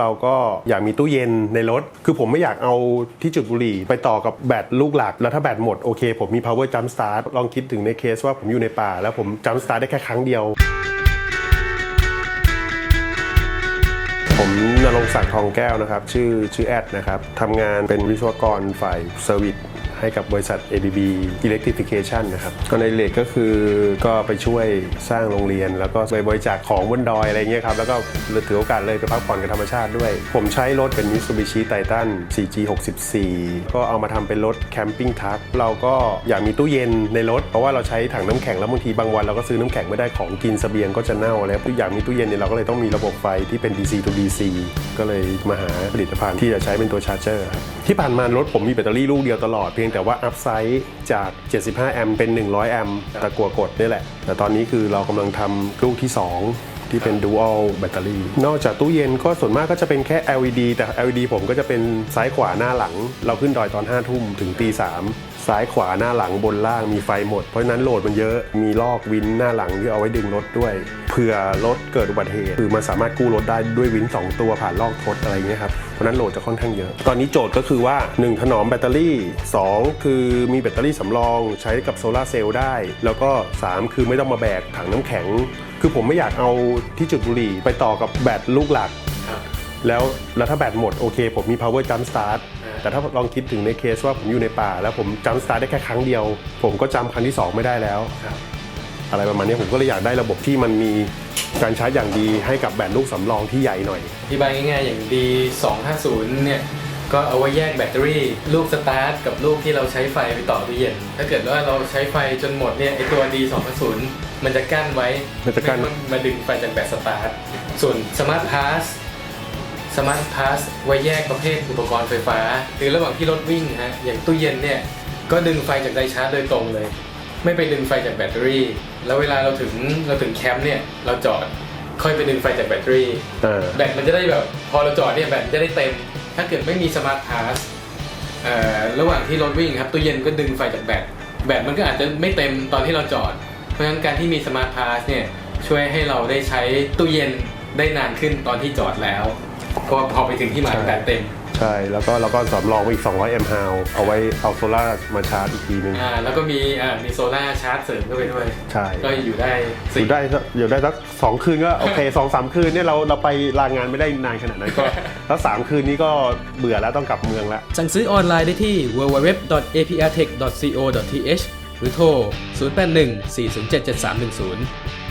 เราก็อยากมีตู้เย็นในรถ คือผมไม่อยากเอาที่จุดบุหรี่ ไปต่อกับแบตลูกหลัก แล้วถ้าแบตหมดโอเค ผมมี power jump start ลองคิดถึงในเคสว่าผมอยู่ในป่า แล้วผม jump start ได้แค่ครั้งเดียว ผมนรงศักดิ์ทองแก้วนะครับ ชื่อชื่อแอดนะครับทำงานเป็นวิศวกรฝ่ายเซอร์วิสให้กับบริษัท ABB Electrification นะครับ ก็ในเลทก็คือก็ไปช่วยสร้างโรงเรียน แล้วก็ไปบริจาคของบนดอยอะไรเงี้ยครับ แล้วก็ถือโอกาสเลยไปพักผ่อนกับธรรมชาติด้วย ผมใช้รถเป็น Mitsubishi Titan 4G 64 ก็เอามาทำเป็นรถแคมปิ้งทักเราก็อยากมีตู้เย็นในรถ เพราะว่าเราใช้ถังน้ำแข็งแล้วบางทีบางวันเราก็ซื้อน้ำแข็งไม่ได้ของกินสเสบียงก็จะเน่าแล้วอยากมีตู้เย็นเนี่ยเราก็เลยต้องมีระบบไฟที่เป็น DC to DC ก็เลยมาหาผลิตภัณฑ์ที่จะใช้เป็นตัวชาร์จเจอร์ครับที่ผ่านมารถผมมีแบตเตอรี่ลูกเดียวตลอดเพียงแต่ว่าอัพไซด์จาก 75 แอมป์เป็น 100 แอมป์ตะกัวกดนี่แหละ แต่ตอนนี้คือเรากำลังทำลูกที่ 2 ที่เป็น dual แบตเตอรี่ นอกจากตู้เย็นก็ส่วนมากก็จะเป็นแค่ LED แต่ LED ผมก็จะเป็นซ้ายขวาหน้าหลัง เราขึ้นดอยตอน5ทุ่มถึงตีสามซ้ายขวาหน้าหลังบนล่างมีไฟหมด เพราะฉะนั้นโหลดมันเยอะมีลอกวินหน้าหลังที่เอาไว้ดึงรถด้วยเผื่อรถเกิดอุบัติเหตุคือมันสามารถกู้รถได้ด้วยวิน 2 ตัวผ่านลอกทดอะไรเงี้ยครับเพราะฉะนั้นโหลดจะค่อนข้างเยอะ ตอนนี้โจทย์ก็คือว่า 1 ถนอมแบตเตอรี่ 2 คือมีแบตเตอรี่สำรองใช้กับโซลาร์เซลล์ได้ แล้วก็ 3 คือไม่ต้องมาแบกถังน้ำแข็ง คือผมไม่อยากเอาที่จุดบุหรี่ไปต่อกับแบตลูกหลัก แล้วแล้วถ้าแบตหมดโอเค ผมมี power jump start แต่ถ้าลองคิดถึงในเคสว่าผมอยู่ในป่า แล้วผม jump start ได้แค่ครั้งเดียว ผมก็จำครั้งที่ 2 ไม่ได้แล้ว อะไรประมาณนี้ผมก็เลยอยากได้ระบบที่มันมีการชาร์จอย่างดีให้กับแบตลูกสำรองที่ใหญ่หน่อยอธิบายง่ายๆอย่าง D250 เนี่ย ก็เอาไว้แยกแบตเตอรี่ลูกสตาร์ทกับลูกที่เราใช้ไฟไปต่อตู้เย็น ถ้าเกิดว่าเราใช้ไฟจนหมดเนี่ยไอตัว D250 มันจะกั้นไว้มันจะกั้น ไมาดึงไฟจากแบตสตาร์ทส่วน Smart Pass Smart Pass ไว้แยกประเภทอุปกรณ์ไฟฟ้า หรือระหว่างที่รถวิ่งฮะอย่างตู้เย็นเนี่ยก็ดึงไฟจากไดชาร์จโดยตรงเลย ไม่ไปดึงไฟจากแบตเตอรี่ แล้วเวลาเราถึงเราถึงแคมป์เนี่ยเราจอดค่อยไปดึงไฟจากแบตเตอรี่อ่าแบตมันจะได้แบบ พอเราจอดเนี่ยแบตมันจะได้เต็ม ถ้าเกิดไม่มีสมาร์ทพาสระหว่างที่รถวิ่งครับตู้เย็นก็ดึงไฟจากแบตแบตมันก็อาจจะไม่เต็มตอนที่เราจอด เพราะฉะนั้นการที่มีสมาร์ทพาสเนี่ยช่วยให้เราได้ใช้ตู้เย็นได้นานขึ้นตอนที่จอดแล้วเพราะพอไปถึงที่หมายแบตเต็ม ใช่ แล้วก็เราก็สำรองไว้อีก 200 amp hour เอาไว้เอาโซล่าร์มาชาร์จอีกทีนึง อ่าแล้วก็มีอ่ามีโซล่าร์ชาร์จเสริมเข้าไปด้วย ใช่ ก็อยู่ได้อสี่ยู่ได้สักอยู่ได้สักสองคืนก็โอเคสองสามคืนเนี่ยเราเราไปลางานไม่ได้นานขนาดนั้นก็ แล้วสามคืนนี้ก็เบื่อแล้วต้องกลับเมืองแล้ว สั่งซื้อออนไลน์ได้ที่ www.aprtech.co.th หรือโทร 081 407 7310